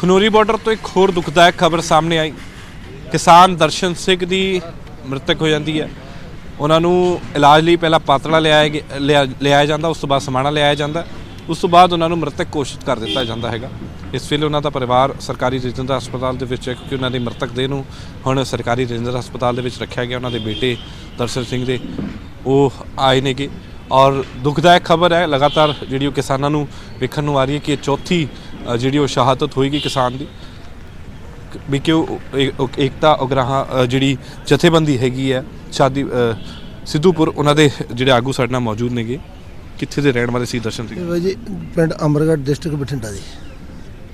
Khanauri border ਤੋਂ ਇੱਕ ਹੋਰ ਦੁਖਦਾਇਕ ਖਬਰ ਸਾਹਮਣੇ ਆਈ। ਕਿਸਾਨ ਦਰਸ਼ਨ ਸਿੰਘ ਦੀ ਮ੍ਰਿਤਕ ਹੋ ਜਾਂਦੀ ਹੈ। ਉਹਨਾਂ ਨੂੰ ਇਲਾਜ ਲਈ ਪਹਿਲਾਂ ਪਾਤੜਾ ਲਿਆਇਆ ਗਿਆ- ਲਿਆ- ਲਿਆਇਆ ਜਾਂਦਾ, ਉਸ ਤੋਂ ਬਾਅਦ ਸਮਾਣਾ ਲਿਆਇਆ ਜਾਂਦਾ। ਉਸ ਤੋਂ ਬਾਅਦ ਉਹਨਾਂ ਨੂੰ ਮ੍ਰਿਤਕ ਘੋਸ਼ਿਤ ਕਰ ਦਿੱਤਾ ਜਾਂਦਾ ਹੈਗਾ। ਇਸ ਵੇਲੇ ਉਹਨਾਂ ਦਾ ਪਰਿਵਾਰ ਸਰਕਾਰੀ ਰਜਿੰਦਰ ਹਸਪਤਾਲ ਦੇ ਵਿੱਚ ਹੈ, ਕਿਉਂਕਿ ਉਹਨਾਂ ਦੀ ਮ੍ਰਿਤਕ ਦੇਹ ਨੂੰ ਹੁਣ ਸਰਕਾਰੀ ਰਜਿੰਦਰ ਹਸਪਤਾਲ ਦੇ ਵਿੱਚ ਰੱਖਿਆ ਗਿਆ। ਉਹਨਾਂ ਦੇ ਬੇਟੇ ਦਰਸ਼ਨ ਸਿੰਘ ਦੇ ਉਹ ਆਏ ਨੇਗੇ। ਔਰ ਦੁਖਦਾਇਕ ਖਬਰ ਹੈ, ਲਗਾਤਾਰ ਜਿਹੜੀ ਉਹ ਕਿਸਾਨਾਂ ਨੂੰ ਵੇਖਣ ਨੂੰ ਆ ਰਹੀ ਹੈ ਕਿ ਇਹ ਚੌਥੀ ਜਿਹੜੀ ਉਹ ਸ਼ਹਾਦਤ ਹੋਏਗੀ ਕਿਸਾਨ ਦੀ। ਵੀ ਕਿ ਉਹ ਏਕਤਾ ਉਗਰਾਹਾਂ ਜਿਹੜੀ ਜਥੇਬੰਦੀ ਹੈਗੀ ਹੈ ਸ਼ਾਦੀ ਸਿੱਧੂਪੁਰ ਉਹਨਾਂ ਦੇ ਜਿਹੜੇ ਆਗੂ ਸਾਡੇ ਨਾਲ ਮੌਜੂਦ ਨੇਗੇ। ਕਿੱਥੇ ਦੇ ਰਹਿਣ ਵਾਲੇ ਸੀ ਦਰਸ਼ਨ ਸਿੰਘ? ਜੀ ਪਿੰਡ ਅਮਰਗੜ੍ਹ ਡਿਸਟ੍ਰਿਕਟ ਬਠਿੰਡਾ ਦੀ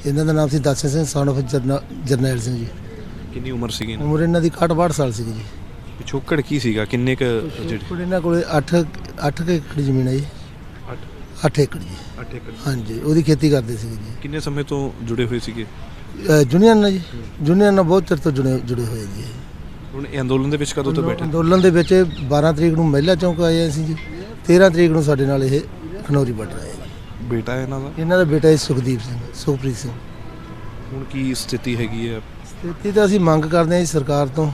ਇਹਨਾਂ ਦਾ ਨਾਮ ਸੀ ਦਾਸਨ ਸਿੰਘ of ਜਰਨਾ- ਜਰਨੈਲ ਸਿੰਘ ਜੀ। ਕਿੰਨੀ ਉਮਰ ਸੀਗੀ ਇਹਨਾਂ ਉਮਰ ਇਹਨਾਂ ਦੀ 61 ਸਾਲ ਸੀਗੀ ਜੀ? ਪਿਛੋਕੜ ਕੀ ਸੀਗਾ? ਕਿੰਨੇ ਕ ਜਿਹੜੇ? ਕੋਲ ਇਹਨਾਂ ਕੋਲੇ 8 8 ਏਕੜ ਜ਼ਮੀਨ ਹੈ ਜੀ। 8 ਏਕੜ ਜੀ। 8 ਏਕੜ। ਹਾਂਜੀ ਉਹਦੀ ਖੇਤੀ ਕਰਦੇ ਸੀਗੇ ਜੀ। ਕਿੰਨੇ ਸਮੇਂ ਤੋਂ ਜੁੜੇ ਹੋਏ ਸੀਗੇ? ਜੁਨੀਅਰ ਨਾਲ ਜੀ। ਜੁਨੀਅਰ ਨਾਲ ਬਹੁਤ ਚਿਰ ਤੋਂ ਜੁੜੇ ਜੁੜੇ ਹੋਏ ਜੀ। ਹੁਣ ਇਹ ਅੰਦੋਲਨ ਦੇ ਵਿੱਚ ਕਦੋਂ ਤੋਂ ਬੈਠੇ? ਅੰਦੋਲਨ ਦੇ ਵਿੱਚ 12 ਤਰੀਕ ਨੂੰ ਮਹਿਲਾ ਚੌਂਕ ਆਏ ਸੀ ਜੀ। 13 ਤਰੀਕ ਨੂੰ ਸਾਡੇ ਨਾਲ ਇਹ ਖਨੌਰੀ ਬਾਰਡਰ ਆਏ ਜੀ। ਬੇਟਾ ਹੈ ਇਹਨਾਂ ਦਾ? ਇਹਨਾਂ ਦਾ ਬੇਟਾ ਹੈ ਸੁਖਦੀਪ ਸਿੰਘ ਸੁਖਪ੍ਰੀਤ ਸਿੰਘ। ਹੁਣ ਕੀ ਸਥਿਤੀ ਹੈਗੀ ਹੈ? ਸਥਿਤੀ ਤਾਂ ਅਸੀਂ ਮੰਗ ਕਰਦੇ ਹਾਂ ਜੀ ਸਰਕਾਰ ਤੋਂ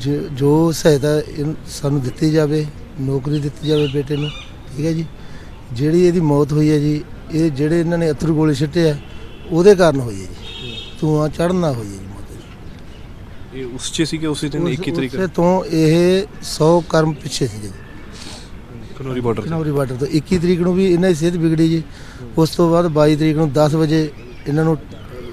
ਜ- ਜੋ ਸਹਾਇਤਾ ਇਹਨ- ਸਾਨੂੰ ਦਿੱਤੀ ਜਾਵੇ ਨੌਕਰੀ ਦਿੱਤੀ ਜਾਵੇ ਬੇਟੇ ਨੂੰ ਠੀਕ ਹੈ ਜੀ। ਜਿਹੜੀ ਇਹਦੀ ਮੌਤ ਹੋਈ ਹੈ ਜੀ ਇਹ ਜਿਹੜੇ ਇਹਨਾਂ ਨੇ ਅਥਰੂ ਗੋਲੇ ਛੱਟੇ ਆ ਉਹਦੇ ਕਾਰਨ ਹੋਈ ਹੈ ਜੀ। ਧੂਆਂ ਚੜਨਾ ਹੋਈ ਹੈ ਜੀ ਮੌਤ। ਇਹ ਉਸ ਚ ਸੀਗੇ ਉਸੇ ਦਿਨ 21 ਤਰੀਕ ਉਸੇ ਤੋਂ ਇਹ 100 ਕਰਮ ਪਿੱਛੇ ਸੀਗੇ ਜੀ। ਖਨੋਰੀ ਬਾਰਡਰ ਜਨਵਰੀ ਬਾਰਡਰ ਤੋਂ। 21 ਤਰੀਕ ਨੂੰ ਵੀ ਇਹਨਾਂ ਦੀ ਸਿਹਤ ਵਿਗੜੀ ਜੀ। ਉਸ ਤੋਂ ਬਾਅਦ 22 ਤਰੀਕ ਨੂੰ 10 ਵਜੇ ਇਹਨਾਂ ਨੂੰ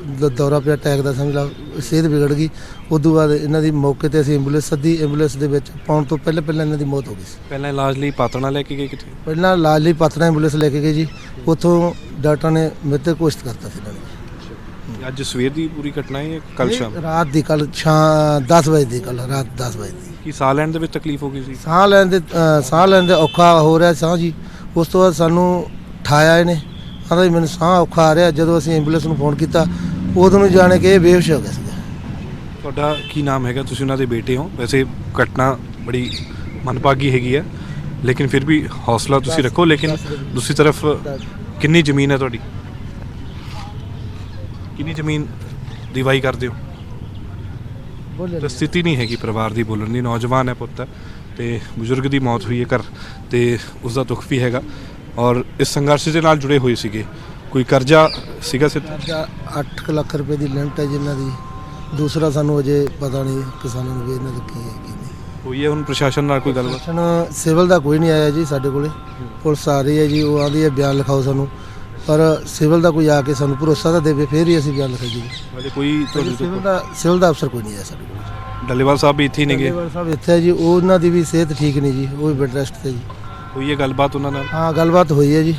ਦ- ਦੌਰਾ ਪਿਆ ਅਟੈਕ ਦਾ ਸਮਝ ਲਾ ਸਿਹਤ ਵਿਗੜ ਗਈ। ਉਸ ਤੋਂ ਬਾਅਦ ਇਹਨਾਂ ਦੀ ਮੌਕੇ ਤੇ ਅਸੀਂ ਐਂਬੂਲੈਂਸ ਸੱਦੀ ਐਂਬੂਲੈਂਸ ਦੇ ਵਿੱਚ ਪਾਉਣ ਤੋਂ ਪਹਿਲਾਂ ਪਹਿਲਾਂ ਇਹਨਾਂ ਦੀ ਮੌਤ ਹੋ ਗਈ ਸੀ। ਪਹਿਲਾਂ ਇਲਾਜ ਲਈ ਪਾਤਣਾ ਲੈ ਕੇ ਗਏ ਕਿਤੇ? ਪਹਿਲਾਂ ਇਲਾਜ ਲਈ ਪਤਨਾ ਐਂਬੂਲੈਂਸ ਲੈ ਕੇ ਗਏ ਜੀ। ਉੱਥੋਂ ਡਾਕਟਰ ਨੇ ਮ੍ਰਿਤਕ ਘੋਸ਼ਿਤ ਕਰਤਾ ਸੀ ਇਹਨਾਂ ਨੇ ਅੱਜ ਸਵੇਰ ਦੀ ਪੂਰੀ ਘਟਨਾ ਹੈ ਕੱਲ ਸ਼ਾਮ? ਰਾਤ ਦੀ ਕੱਲ ਸ਼ਾਮ 10 ਵਜੇ ਦੀ ਕੱਲ ਰਾਤ 10 ਵਜੇ ਦੀ। ਕੀ ਸਾਹ ਲੈਣ ਦੇ ਵਿੱਚ ਤਕਲੀਫ ਹੋ ਗਈ ਸੀ? ਸਾਹ ਲੈਣ ਦੇ ਅ, ਸਾਹ ਲੈਣ ਦੇ ਔਖਾ ਹੋ ਰਿਹਾ ਸਾਹ ਜੀ। ਉਸ ਤੋਂ ਬਾਅਦ ਸਾਨੂੰ ਠਾਇਆ ਇਹਨੇ। ਕਹਿੰਦਾ ਜੀ ਮੈਨੂੰ ਸਾਹ ਔਖਾ ਆ ਰਿਹਾ। ਜਦੋਂ ਅਸੀਂ ਐਂਬੂਲੈਂਸ ਨੂੰ ਫੋਨ ਕੀਤਾ ਉਦੋਂ ਨੂੰ ਜਾਣੇ ਕਿ ਇਹ ਬੇਹੋਸ਼ ਹੋ ਗਿਆ ਸੀਗਾ। ਤੁਹਾਡਾ ਕੀ ਨਾਮ ਹੈਗਾ? ਤੁਸੀਂ ਉਹਨਾਂ ਦੇ ਬੇਟੇ ਹੋ। ਵੈਸੇ ਘਟਨਾ ਬੜੀ ਮਨਪਾਗੀ ਹੈਗੀ ਹੈ। ਲੇਕਿਨ ਫਿਰ ਵੀ ਹੌਸਲਾ ਤੁਸੀਂ ਰੱਖੋ। ਲੇਕਿਨ ਦੂਸਰੀ ਤਰਫ ਕਿੰਨੀ ਜ਼ਮੀਨ ਹੈ ਤੁਹਾਡੀ? ਕਿੰਨੀ ਜ਼ਮੀਨ ਦੀ ਵਾਈ ਕਰਦੇ ਹੋ? ਤਾਂ ਸਥਿਤੀ ਨਹੀਂ ਹੈਗੀ ਪਰਿਵਾਰ ਦੀ ਬੋਲਣ ਦੀ। ਨੌਜਵਾਨ ਹੈ ਪੁੱਤ ਤੇ ਬਜ਼ੁਰਗ ਦੀ ਮੌਤ ਹੋਈ ਹੈ ਘਰ ਤੇ ਉਸ ਦਾ ਦੁੱਖ ਵੀ ਹੈਗਾ। ਔਰ ਇਸ ਸੰਘਰਸ਼ ਦੇ ਨਾਲ ਜੁੜੇ ਹੋਏ ਸੀਗੇ। ਕੋਈ ਕਰਜ਼ਾ ਸੀਗਾ ਸਿਰ ਤੇ? ਕਰਜ਼ਾ 8 ਲੱਖ ਰੁਪਏ ਦੀ ਲਿਮਟ ਹੈ ਜਿਨ੍ਹਾਂ ਦੀ। ਦੂਸਰਾ ਸਾਨੂੰ ਅਜੇ ਪਤਾ ਨਹੀਂ ਕਿਸਾਨਾਂ ਨੂੰ ਵੀ ਇਹਨਾਂ ਦਾ ਕੀ ਹੈ ਕੀ ਨਹੀਂ। ਹੋਈ ਹੈ ਹੁਣ ਪ੍ਰਸ਼ਾਸਨ ਨਾਲ ਕੋਈ ਗੱਲਬਾਤ? ਪ੍ਰਸ਼ਾਸਨ ਸਿਵਲ ਦਾ ਕੋਈ ਨਹੀਂ ਆਇਆ ਜੀ ਸਾਡੇ ਕੋਲੇ। ਪੁਲਿਸ ਆ ਰਹੀ ਹੈ ਜੀ ਉਹ ਆਂਦੀ ਹੈ ਬਿਆਨ ਲਿਖਾਓ ਸਾਨੂੰ। ਪਰ ਸਿਵਲ ਦਾ ਕੋਈ ਆ ਕੇ ਸਾਨੂੰ ਭਰੋਸਾ ਤਾਂ ਦੇਵੇ ਫਿਰ ਹੀ ਅਸੀਂ ਬਿਆਨ ਲਿਖਾਈਏ ਹਲੇ ਕੋਈ ਸਿਵਲ ਦਾ ਸਿਵਲ ਦਾ ਅਫਸਰ ਕੋਈ ਨਹੀਂ ਆਇਆ ਸਾਡੇ ਕੋਲ। ਡੱਲੇਵਾਲ ਸਾਹਿਬ ਵੀ ਇੱਥੇ ਹੀ ਨੇਗੇ? ਡੱਲੇਵਾਲ ਸਾਹਿਬ ਇੱਥੇ ਹੈ ਜੀ ਉਹਨਾਂ ਦੀ ਵੀ ਸਿਹਤ ਠੀਕ ਨਹੀਂ ਜੀ ਉਹ ਵੀ ਬੈੱਡ ਰੈਸਟ ਤੇ ਜੀ। ਹੋਈ ਹੈ ਗੱਲਬਾਤ ਉਹਨਾਂ ਨਾਲ? ਹਾਂ ਗੱਲਬਾਤ ਹੋਈ ਹੈ ਜੀ।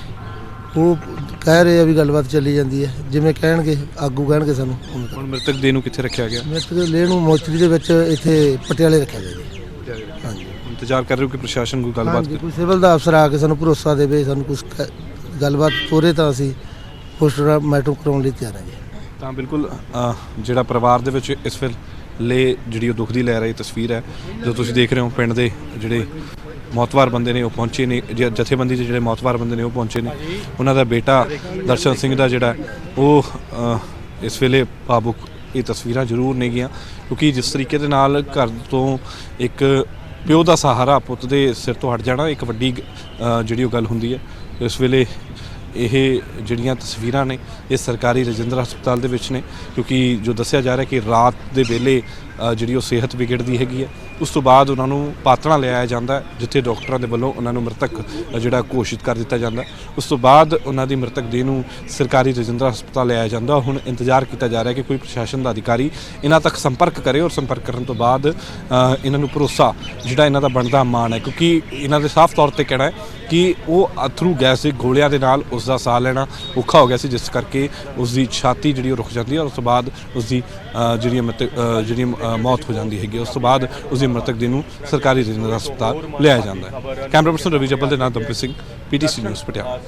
ਉਹ ਕਹਿ ਰਹੇ ਆ ਵੀ ਗੱਲਬਾਤ ਚੱਲੀ ਜਾਂਦੀ ਹੈ। ਜਿਵੇਂ ਕਹਿਣਗੇ ਆਗੂ ਕਹਿਣਗੇ ਸਾਨੂੰ। ਉਵੇਂ ਹੁਣ ਮ੍ਰਿਤਕ ਦੇਹ ਨੂੰ ਕਿੱਥੇ ਰੱਖਿਆ ਗਿਆ। ਮ੍ਰਿਤਕ ਲੈ ਨੂੰ ਮੋਚਰੀ ਦੇ ਵਿੱਚ ਇੱਥੇ ਪਟਿਆਲੇ ਰੱਖਿਆ ਗਿਆ ਜੀ। ਹਾਂਜੀ। ਇੰਤਜ਼ਾਰ ਕਰ ਰਹੇ ਹੋ ਕਿ ਪ੍ਰਸ਼ਾਸਨ ਕੋਈ ਗੱਲਬਾਤ ਹਾਂਜੀ ਕੋਈ ਸਿਵਲ ਦਾ ਅਫਸਰ ਆ ਕੇ ਸਾਨੂੰ ਭਰੋਸਾ ਦੇਵੇ ਸਾਨੂੰ ਕੁਝ ਗੱਲਬਾਤ ਤੋਰੇ ਤਾਂ ਅਸੀਂ ਪੋਸਟਮਾਰਟਮ ਕਰਾਉਣ ਲਈ ਤਿਆਰ ਹਾਂ ਜੀ। ਤਾਂ ਬਿਲਕੁਲ ਜਿਹੜਾ ਪਰਿਵਾਰ ਦੇ ਵਿੱਚ ਇਸ ਵੇਲੇ ਜਿਹੜੀ ਉਹ ਦੁੱਖ ਦੀ ਲੈ ਰਹੀ ਤਸਵੀਰ ਹੈ, ਜੋ ਤੁਸੀਂ ਦੇਖ ਰਹੇ ਹੋ ਪਿੰਡ ਦੇ ਜਿਹੜੇ ਮੌਤਵਾਰ ਬੰਦੇ ਨੇ ਉਹ ਪਹੁੰਚੇ ਨੇ, ਜ- ਜਥੇਬੰਦੀ ਦੇ ਜਿਹੜੇ ਮੌਤਵਾਰ ਬੰਦੇ ਨੇ ਉਹ ਪਹੁੰਚੇ ਨੇ। ਉਹਨਾਂ ਦਾ ਬੇਟਾ ਦਰਸ਼ਨ ਸਿੰਘ ਦਾ ਜਿਹੜਾ, ਉਹ ਇਸ ਵੇਲੇ ਭਾਵੁਕ ਇਹ ਤਸਵੀਰਾਂ ਜ਼ਰੂਰ ਨੇਗੀਆਂ ਕਿਉਂਕਿ ਜਿਸ ਤਰੀਕੇ ਦੇ ਨਾਲ ਘਰ ਤੋਂ ਇੱਕ ਪਿਓ ਦਾ ਸਹਾਰਾ ਪੁੱਤ ਦੇ ਸਿਰ ਤੋਂ ਹਟ ਜਾਣਾ ਇੱਕ ਵੱਡੀ ਜਿਹੜੀ ਉਹ ਗੱਲ ਹੁੰਦੀ ਹੈ, ਇਸ ਵੇਲੇ ਇਹ ਜਿਹੜੀਆਂ ਤਸਵੀਰਾਂ ਨੇ, ਇਹ ਸਰਕਾਰੀ ਰਜਿੰਦਰ ਹਸਪਤਾਲ ਦੇ ਵਿੱਚ ਨੇ, ਕਿਉਂਕਿ ਜੋ ਦੱਸਿਆ ਜਾ ਰਿਹਾ ਕਿ ਰਾਤ ਦੇ ਵੇਲੇ ਜਿਹੜੀ ਉਹ ਸਿਹਤ ਵਿਗੜਦੀ ਹੈਗੀ ਹੈ, ਉਸ ਤੋਂ ਬਾਅਦ ਉਹਨਾਂ ਨੂੰ ਪਾਤੜਾ ਲਿਆਇਆ ਜਾਂਦਾ ਜਿੱਥੇ ਡਾਕਟਰਾਂ ਦੇ ਵੱਲੋਂ ਉਹਨਾਂ ਨੂੰ ਮ੍ਰਿਤਕ ਜਿਹੜਾ ਘੋਸ਼ਿਤ ਕਰ ਦਿੱਤਾ ਜਾਂਦਾ ਉਸ ਤੋਂ ਬਾਅਦ ਉਹਨਾਂ ਦੀ ਮ੍ਰਿਤਕ ਦੇਹ ਨੂੰ ਸਰਕਾਰੀ ਰਜਿੰਦਰਾ ਹਸਪਤਾਲ ਲਿਆਇਆ ਜਾਂਦਾ ਹੁਣ ਇੰਤਜ਼ਾਰ ਕੀਤਾ ਜਾ ਰਿਹਾ ਕਿ ਕੋਈ ਪ੍ਰਸ਼ਾਸਨ ਦਾ ਅਧਿਕਾਰੀ ਇਹਨਾਂ ਤੱਕ ਸੰਪਰਕ ਕਰੇ ਔਰ ਸੰਪਰਕ ਕਰਨ ਤੋਂ ਬਾਅਦ ਇਹਨਾਂ ਨੂੰ ਭਰੋਸਾ ਜਿਹੜਾ ਇਹਨਾਂ ਦਾ ਬਣਦਾ ਮਾਣ ਹੈ, ਕਿਉਂਕਿ ਇਹਨਾਂ ਦੇ ਸਾਫ਼ ਤੌਰ ਤੇ ਕਹਿਣਾ ਹੈ ਕਿ ਉਹ ਅਥਰੂ ਗੈਸ ਦੇ ਗੋਲਿਆਂ ਦੇ ਨਾਲ ਉਸ ਦਾ ਸਾਹ ਲੈਣਾ ਔਖਾ ਹੋ ਗਿਆ ਸੀ ਜਿਸ ਕਰਕੇ ਉਸ ਦੀ ਛਾਤੀ ਜਿਹੜੀ ਉਹ ਰੁਕ ਜਾਂਦੀ ਹੈ ਔਰ ਉਸ ਤੋਂ ਬਾਅਦ ਉਸ ਦੀ ਅ, ਜਿਹੜੀ ਜਿਹੜੀ ਮੌਤ ਹੋ ਜਾਂਦੀ ਹੈਗੀ ਉਸ ਤੋਂ ਬਾਅਦ ਉਸ ਦੀ ਮ੍ਰਿਤਕ ਦੇ ਨੂੰ ਸਰਕਾਰੀ ਰਜਿੰਦਰ ਹਸਪਤਾਲ ਲਿਆਇਆ ਜਾਂਦਾ ਹੈ। ਕੈਮਰਾ ਪਰਸਨ ਰਵੀ ਜੱਬਲ ਦੇ ਨਾਲ ਦਮਪ੍ਰੀਤ ਸਿੰਘ ਪੀਟੀਸੀ ਨਿਊਜ਼ ਪਟਿਆਲਾ।